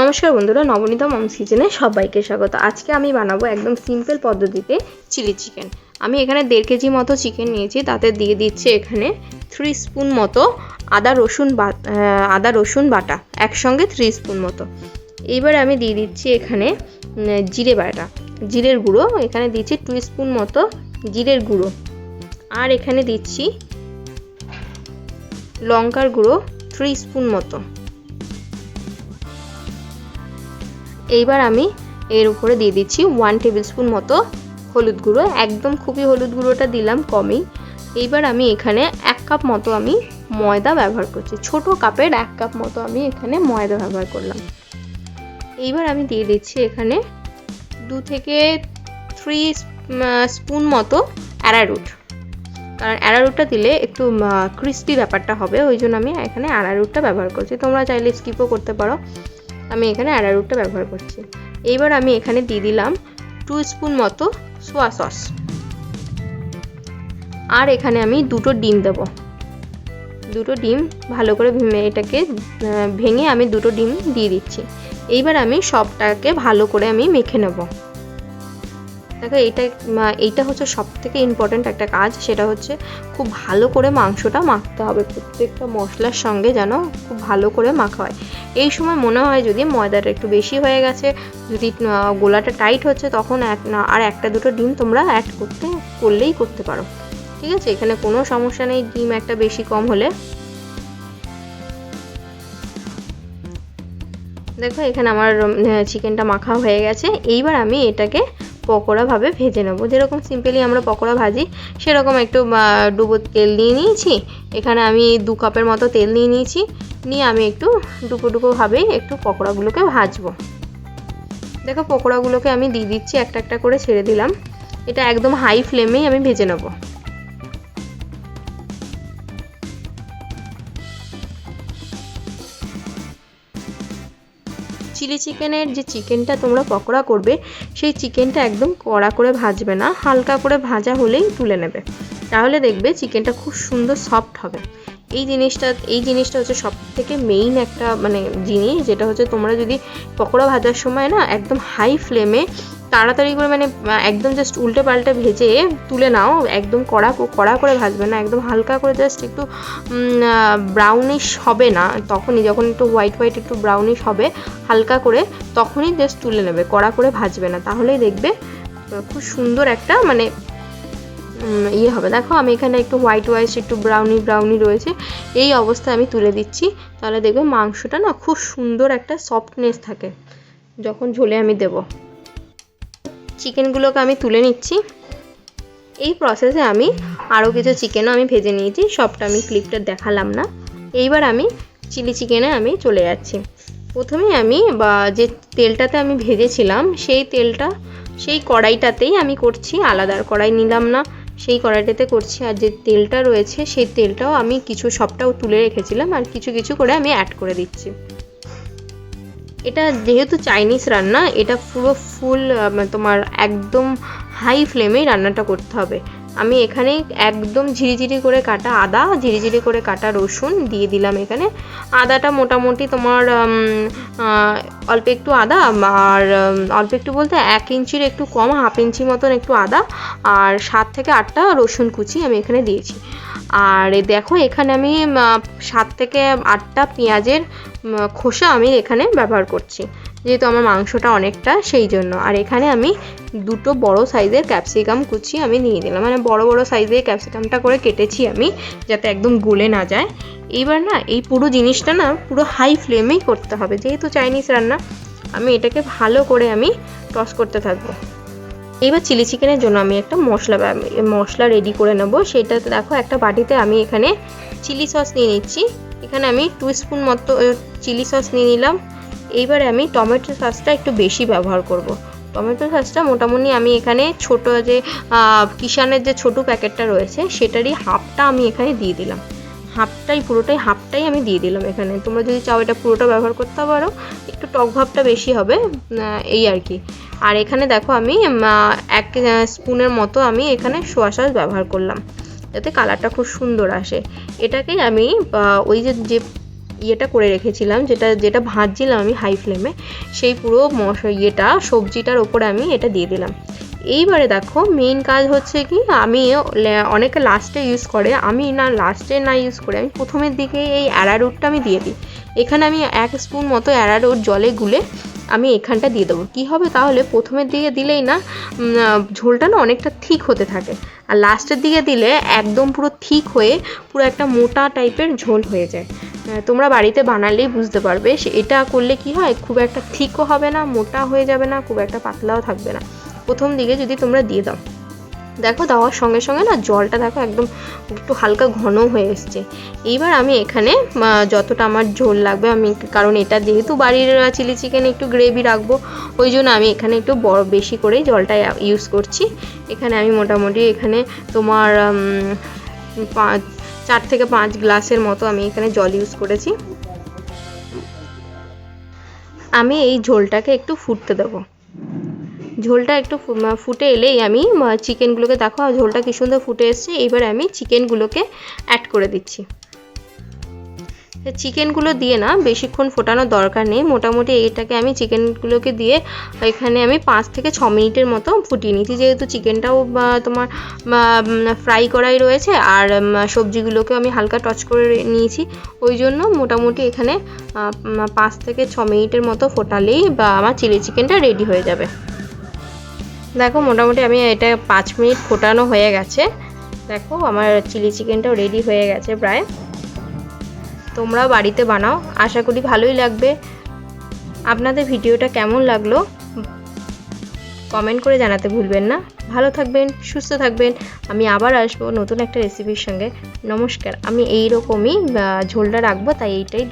নমস্কার বন্ধুরা, নবনীতা মমস কিচেনে সবাইকে স্বাগত। আজকে আমি বানাবো একদম সিম্পল পদ্ধতিতে চিলি চিকেন আমি এখানে দেড় কেজি মতো চিকেন নিয়েছি, তাতে দিয়ে দিচ্ছি এখানে থ্রি স্পুন মতো আদা রসুন বা আদা রসুন বাটা, একসঙ্গে থ্রি স্পুন মতো। এইবার আমি দিয়ে দিচ্ছি এখানে জিরে বাটা। জিরের গুঁড়ো, এখানে দিচ্ছি টু স্পুন মতো জিরের গুঁড়ো। আর এখানে দিচ্ছি লঙ্কার গুঁড়ো থ্রি স্পুন মতো। এইবার আমি এর উপরে দিয়ে দিচ্ছি ওয়ান টেবিল স্পুন মতো হলুদ গুঁড়ো, একদম খুবই হলুদ গুঁড়োটা দিলাম কমই। এইবার আমি এখানে এক কাপ মতো আমি ময়দা ব্যবহার করছি, ছোট কাপের এক কাপ মতো আমি এখানে ময়দা ব্যবহার করলাম। এইবার আমি দিয়ে দিচ্ছি এখানে দু থেকে থ্রি স্পুন মতো অ্যারারুট কারণ অ্যারারুটটা দিলে একটু ক্রিস্পি ব্যাপারটা হবে, ওই জন্য আমি এখানে অ্যারারুটটা ব্যবহার করছি। তোমরা চাইলে স্কিপও করতে পারো। আমি এখানে অ্যারারুটটা ব্যবহার করছি। এইবার আমি এখানে দিয়ে দিলাম টু স্পুন মতো সোয়া সস। আর এখানে আমি দুটো ডিম দেবো। দুটো ডিম ভালো করে এটাকে ভেঙে আমি দুটো ডিম দিয়ে দিচ্ছি। এইবার আমি সবটাকে ভালো করে আমি মেখে নেব। দেখো আহ, এইটা হচ্ছে সব থেকে ইম্পর্ট্যান্ট একটা কাজ সেটা হচ্ছে খুব ভালো করে মাংসটা মাখতে হবে। প্রত্যেকটা মশলার সঙ্গে যেন খুব ভালো করে মাখা হয়। এই সময় মনে হয় যদি ময়দাটা একটু বেশি হয়ে গেছে যদি গোলাটা টাইট হচ্ছে তখন এক না আর একটা দুটো ডিম তোমরা অ্যাড করতে করলেই করতে পারো। ঠিক আছে? এখানে কোনো সমস্যা নেই ডিম একটা বেশি কম হলে। দেখো এখানে আমার চিকেনটা মাখা হয়ে গেছে। এইবার আমি এটাকে পকোড়াভাবে ভেজে নেব। যেরকম সিম্পলি আমরা পকোড়া ভাজি, সেরকম একটু ডুবো তেল নিয়ে নিয়েছি। এখানে আমি দু কাপের মতো তেল নিয়ে নিয়েছি। নিয়ে আমি একটু ডুবো ডুবোভাবেই একটু পকোড়াগুলোকে ভাজবো। দেখো পকোড়াগুলোকে আমি দিয়ে দিচ্ছি, একটা একটা করে ছেড়ে দিলাম। এটা একদম হাই ফ্লেমেই আমি ভেজে নেব। চিলি চিকেনের যে চিকেনটা তোমরা পকোড়া করবে, সেই চিকেনটা একদম কড়া করে ভাজবে না, হালকা করে ভাজা হলেই তুলে নেবে। তাহলে দেখবে চিকেনটা খুব সুন্দর সফট হবে। এই জিনিসটা এই জিনিসটা হচ্ছে সব থেকে মেইন একটা মানে জিনিস, যেটা হচ্ছে তোমরা যদি পকোড়া ভাজার সময় না একদম হাই ফ্লেমে তাড়াতাড়ি করে মানে একদম জাস্ট উল্টে পাল্টে ভেজে তুলে নাও, একদম কড়া কড়া করে ভাজবে না, একদম হালকা করে জাস্ট একটু ব্রাউনিশ হবে না, তখনই যখন একটু হোয়াইট হোয়াইট একটু ব্রাউনিশ হবে, হালকা করে, তখনই জাস্ট তুলে নেবে, কড়া করে ভাজবে না, তাহলেই দেখবে খুব সুন্দর একটা মানে ইয়ে হবে। দেখো, আমি এখানে একটু হোয়াইট হোয়াইট একটু ব্রাউনি ব্রাউনি রয়েছে, এই অবস্থায় আমি তুলে দিচ্ছি, তাহলে দেখবে মাংসটা না খুব সুন্দর একটা সফটনেস থাকে, যখন ঝোলে আমি দেব। চিকেনগুলোকে আমি তুলে নিচ্ছি। এই প্রসেসে আমি আরও কিছু চিকেনও আমি ভেজে নিয়েছি, সবটা আমি ক্লিপটা দেখালাম না। এইবার আমি চিলি চিকেনে আমি চলে যাচ্ছি। প্রথমে আমি বা যে তেলটাতে আমি ভেজেছিলাম, সেই তেলটা, সেই কড়াইটাতেই আমি করছি আলাদা আর কড়াই নিলাম না। সেই কড়াইটাতে করছি আর যে তেলটা রয়েছে, সেই তেলটাও আমি কিছু সবটাও তুলে রেখেছিলাম আর কিছু কিছু করে আমি অ্যাড করে দিচ্ছি। এটা যেহেতু চাইনিজ রান্না, এটা পুরো ফুল তোমার একদম হাই ফ্লেমেই রান্নাটা করতে হবে। আমি এখানে একদম ঝিরিঝিরি করে কাটা আদা, ঝিরিঝিরি করে কাটা রসুন দিয়ে দিলাম এখানে। আদাটা মোটামুটি তোমার অল্প একটু আদা আর অল্প একটু বলতে এক ইঞ্চির একটু কম, হাফ ইঞ্চি মতন একটু আদা আর সাত থেকে আটটা রসুন কুচি আমি এখানে দিয়েছি। আর দেখো, এখানে আমি সাত থেকে আটটা পেঁয়াজের খোসা আমি এখানে ব্যবহার করছি। যেহেতু আমার মাংসটা অনেকটা, সেই জন্য। আর এখানে আমি দুটো বড় সাইজের ক্যাপসিকাম কুচি আমি নিয়ে দিলাম মানে বড় বড় সাইজের ক্যাপসিকামটা করে কেটেছি আমি, যাতে একদম গলে না যায়। এইবার না, এই পুরো জিনিসটা না, পুরো হাই ফ্লেমেই করতে হবে। যেহেতু চাইনিজ রান্না, আমি এটাকে ভালো করে আমি টস করতে থাকব। এইবার চিলি চিকেনের জন্য আমি একটা মশলা মশলা রেডি করে নেব। সেটাতে দেখো একটা বাটিতে আমি এখানে চিলি সস নিয়ে নিচ্ছি। এখানে আমি টু স্পুন মতো চিলি সস নিয়ে নিলাম। এইবারে আমি টমেটো সসটা একটু বেশি ব্যবহার করব। টমেটো সসটা মোটামুটি আমি এখানে ছোট যে কিষানের যে ছোট প্যাকেটটা রয়েছে, সেটারই হাফটা আমি এখানে দিয়ে দিলাম। হাফটাই, পুরোটাই হাফটাই আমি দিয়ে দিলাম এখানে। তোমরা যদি চাও এটা পুরোটা ব্যবহার করতে পারো, একটু টক ভাবটা বেশি হবে এই আর কি। আর এখানে দেখো আমি এক স্পুনের মতো আমি এখানে সোয়া সস ব্যবহার করলাম। যাতে কালারটা খুব সুন্দর আসে। এটাকেই আমি ওই যে যে ইয়েটা করে রেখেছিলাম, যেটা যেটা ভাজছিলাম আমি হাই ফ্লেমে, সেই পুরো মশ, ইয়েটা, সবজিটার ওপরে আমি এটা দিয়ে দিলাম। এইবারে দেখো মেইন কাজ হচ্ছে কি, আমি অনেকে লাস্টে ইউজ করে, আমি না লাস্টে না ইউজ করে, আমি প্রথমের দিকে এই অ্যারারুটটা আমি দিয়ে দিই। এখানে আমি এক স্পুন মতো অ্যারারুট জলে গুলে আমি এখানটা দিয়ে দেবো। কী হবে? তাহলে প্রথমের দিকে দিলেই না ঝোলটা না অনেকটা থিক হতে থাকে। আর লাস্টের দিকে দিলে একদম পুরো থিক হয়ে পুরো একটা মোটা টাইপের ঝোল হয়ে যায়। তোমরা বাড়িতে বানালেই বুঝতে পারবে এটা করলে কি হয়? খুব একটা থিকও হবে না, মোটা হয়ে যাবে না, খুব একটা পাতলাও থাকবে না। প্রথম দিকে যদি তোমরা দিয়ে দাও। দেখো দেওয়ার সঙ্গে সঙ্গে না জলটা দেখো একদম একটু হালকা ঘন হয়ে এসছে। এইবার আমি এখানে যতটা আমার ঝোল লাগবে আমি, কারণ এটা যেহেতু বাড়ির চিলি চিকেন একটু গ্রেভি রাখব, ওই জন্য আমি এখানে একটু বড়, বেশি করেই জলটা ইউজ করছি। এখানে আমি মোটামুটি এখানে তোমার পাঁচ, চার থেকে পাঁচ গ্লাসের মতো আমি এখানে জল ইউজ করেছি। আমি এই ঝোলটাকে একটু ফুটতে দেবো। ঝোলটা একটু ফুটে এলেই আমি চিকেনগুলোকে দেখো ঝোলটা কি সুন্দর ফুটে এসছে। এবার আমি চিকেনগুলোকে অ্যাড করে দিচ্ছি। চিকেনগুলো দিয়ে না বেশিক্ষণ ফোটানোর দরকার নেই। মোটামুটি এটাকে আমি চিকেনগুলোকে দিয়ে এখানে আমি পাঁচ থেকে ছ মিনিটের মতো ফুটিয়ে নিয়েছি। যেহেতু চিকেনটাও তোমার ফ্রাই করাই রয়েছে আর উম, সবজিগুলোকেও আমি হালকা টচ করে নিয়েছি। ওই জন্য মোটামুটি এখানে পাঁচ থেকে ছ মিনিটের মতো ফোটালেই বা আমার চিলি চিকেনটা রেডি হয়ে যাবে। দেখো, মোটামুটি আমি এটা পাঁচ মিনিট ফোটানো হয়ে গেছে। দেখো, আমার চিলি চিকেনটাও রেডি হয়ে গেছে প্রায়। তোমরাও বাড়িতে বানাও, আশা করি ভালোই লাগবে। আপনাদের ভিডিওটা কেমন লাগল, কমেন্ট করে জানাতে ভুলবেন না। ভালো থাকবেন, সুস্থ থাকবেন। আমি আবার আসব নতুন একটা রেসিপির সঙ্গে। নমস্কার, আমি এই রকমই ঝোলটা রাখব, তাই এইটাই